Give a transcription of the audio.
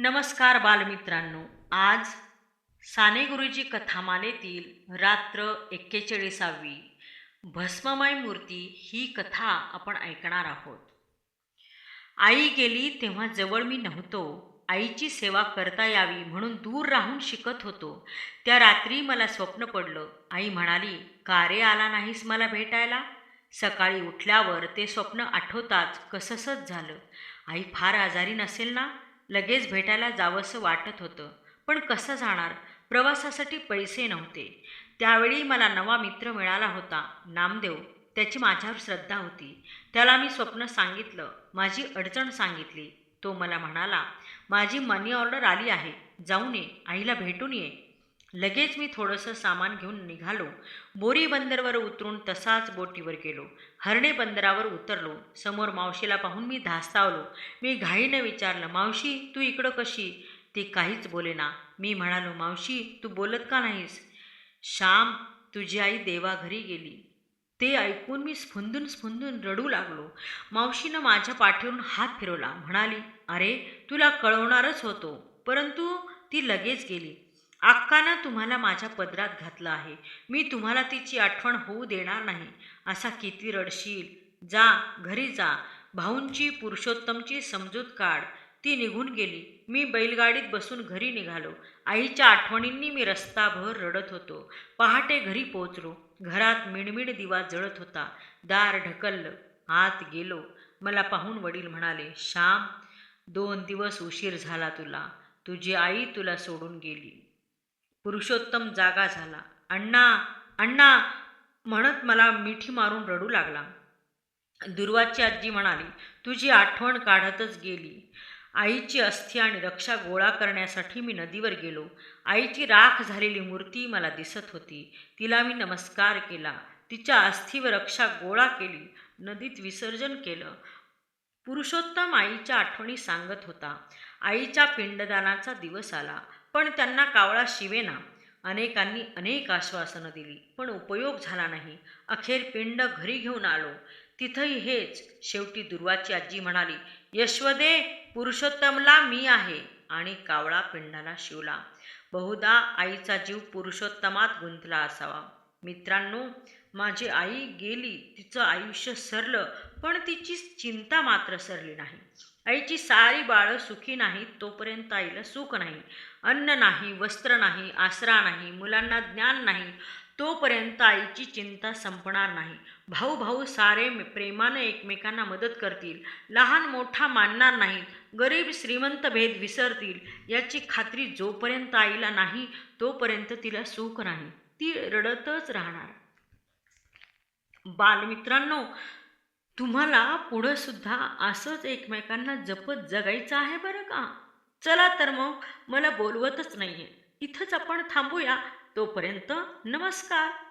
नमस्कार बालमित्रांनो. आज साने गुरुजी कथामालेतील रात्र एक्केचाळीसावी. भस्ममय मूर्ती ही कथा आपण ऐकणार आहोत. आई गेली तेव्हा जवळ मी नव्हतो. आईची सेवा करता यावी म्हणून दूर राहून शिकत होतो. त्या रात्री मला स्वप्न पडलं. आई म्हणाली का रे आला नाहीस मला भेटायला? सकाळी उठल्यावर ते स्वप्न आठवताच कसंसंच झालं. आई फार आजारी नसेल ना? लगेच भेटायला जावंसं वाटत होतं. पण कसं जाणार? प्रवासासाठी पैसे नव्हते. त्यावेळी मला नवा मित्र मिळाला होता नामदेव. त्याची माझ्यावर श्रद्धा होती. त्याला मी स्वप्न सांगितलं. माझी अडचण सांगितली. तो मला म्हणाला माझी मनी ऑर्डर आली आहे. जाऊन ये. आईला भेटून ये. लगेच मी थोडंसं सामान घेऊन निघालो. बोरी बंदरवर उतरून तसाच बोटीवर गेलो. हरणे बंदरावर उतरलो. समोर मावशीला पाहून मी धास्तावलो. मी घाईनं विचारलं मावशी तू इकडं कशी? ती काहीच बोलेना मी म्हणालो मावशी तू बोलत का नाहीस? श्याम तुझी आई देवाघरी गेली. ते ऐकून मी स्फुंदून स्फुंदून रडू लागलो. मावशीनं माझ्या पाठीवरून हात फिरवला. म्हणाली अरे तुला कळवणारच होतो. परंतु ती लगेच गेली. अक्कानं तुम्हाला माझ्या पदरात घातलं आहे. मी तुम्हाला तिची आठवण होऊ देणार नाही. असा किती रडशील. जा घरी जा. भाऊंची पुरुषोत्तमची समजूत काढ. ती निघून गेली. मी बैलगाडीत बसून घरी निघालो. आईच्या आठवणींनी मी रस्ताभर रडत होतो. पहाटे घरी पोचलो घरात मिणमिण दिवा जळत होता. दार ढकललं. आत गेलो. मला पाहून वडील म्हणाले श्याम दोन दिवस उशीर झाला तुला. तुझी आई तुला सोडून गेली. पुरुषोत्तम जागा झाला. अण्णा अण्णा म्हणत मला मिठी मारून रडू लागला. दुर्वाची आजी म्हणाली तुझी आठवण काढतच गेली. आईची अस्थी आणि रक्षा गोळा करण्यासाठी मी नदीवर गेलो. आईची राख झालेली मूर्ती मला दिसत होती. तिला मी नमस्कार केला. तिच्या अस्थीवर रक्षा गोळा केली. नदीत विसर्जन केलं. पुरुषोत्तम आईच्या आठवणी सांगत होता. आईच्या पिंडदानाचा दिवस आला. पण त्यांना कावळा शिवेना. अनेकांनी अनेक आश्वासनं दिली पण उपयोग झाला नाही. अखेर पिंड घरी घेऊन आलो. तिथंही हेच. शेवटी दुर्वाची आजी म्हणाली यशवदे पुरुषोत्तमला मी आहे. आणि कावळा पिंडाला शिवला. बहुधा आईचा जीव पुरुषोत्तमात गुंतला असावा. मित्रांनो माझी आई गेली तिचं आयुष्य सरलं पण तिची चिंता मात्र सरली नाही. आईची सारी बाळं सुखी नाहीत तोपर्यंत आईला सुख नाही. अन्न नाही वस्त्र नाही आसरा नाही मुलांना ज्ञान नाही तोपर्यंत आईची चिंता संपणार नाही. भाऊ भाऊ सारे प्रेमानं एकमेकांना मदत करतील. लहान मोठा मानणार नाहीत गरीब श्रीमंत भेद विसरतील. याची खात्री जोपर्यंत आईला नाही तोपर्यंत तिला सुख नाही. ती रडतच राहणार. बालमित्रांनो तुम्हाला पुढं सुद्धा असंच एकमेकांना जपत जगायचं आहे बरं का? चला तर मग मला बोलवतच नाही आहे इथंच आपण थांबूया. तोपर्यंत नमस्कार.